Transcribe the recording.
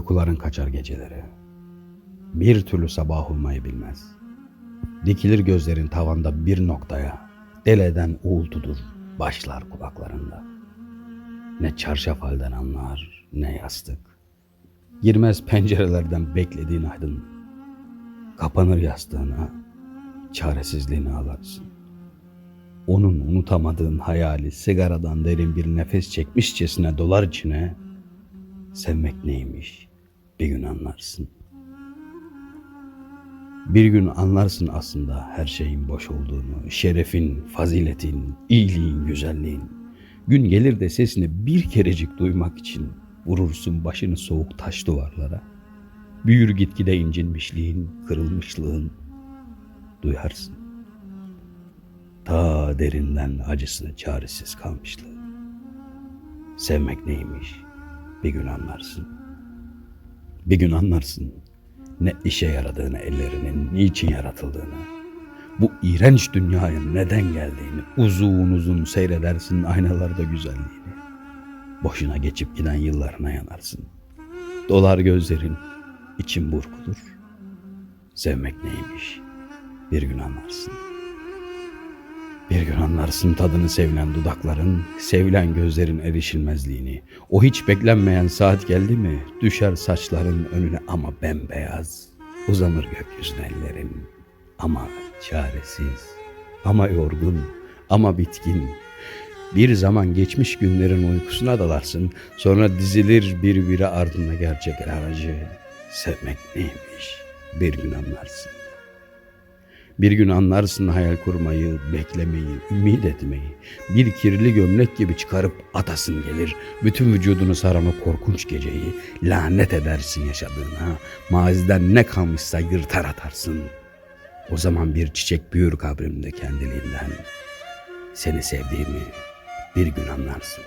Uykuların kaçar geceleri. Bir türlü sabah olmayı bilmez. Dikilir gözlerin tavanda bir noktaya. Deleden uğultudur başlar kulaklarında. Ne çarşaf halden anlar ne yastık. Girmez pencerelerden beklediğin aydın. Kapanır yastığına, çaresizliğini ağlarsın. Onun unutamadığın hayali sigaradan derin bir nefes çekmişçesine dolar içine. Sevmek neymiş bir gün anlarsın. Bir gün anlarsın aslında her şeyin boş olduğunu, şerefin, faziletin, iyiliğin, güzelliğin. Gün gelir de sesini bir kerecik duymak için vurursun başını soğuk taş duvarlara. Büyür gitgide incinmişliğin, kırılmışlığın. Duyarsın. Ta derinden acısı çaresiz kalmışlığı. Sevmek neymiş bir gün anlarsın. Bir gün anlarsın ne işe yaradığını ellerinin, niçin yaratıldığını. Bu iğrenç dünyaya neden geldiğini uzun uzun seyredersin aynalarda güzelliğini. Boşuna geçip giden yıllarına yanarsın. Dolar gözlerin, için burkulur. Sevmek neymiş bir gün anlarsın. Bir gün anlarsın tadını sevilen dudakların, sevilen gözlerin erişilmezliğini. O hiç beklenmeyen saat geldi mi, düşer saçların önüne ama bembeyaz. Uzanır gökyüzüne ellerin ama çaresiz, ama yorgun, ama bitkin. Bir zaman geçmiş günlerin uykusuna dalarsın, sonra dizilir birbiri ardına gerçekler acı. Sevmek neymiş bir gün anlarsın. Bir gün anlarsın hayal kurmayı, beklemeyi, ümit etmeyi. Bir kirli gömlek gibi çıkarıp atasın gelir. Bütün vücudunu saran o korkunç geceyi lanet edersin yaşadığına. Maziden ne kalmışsa yırtar atarsın. O zaman bir çiçek büyür kabrimde kendiliğinden. Seni sevdiğimi bir gün anlarsın.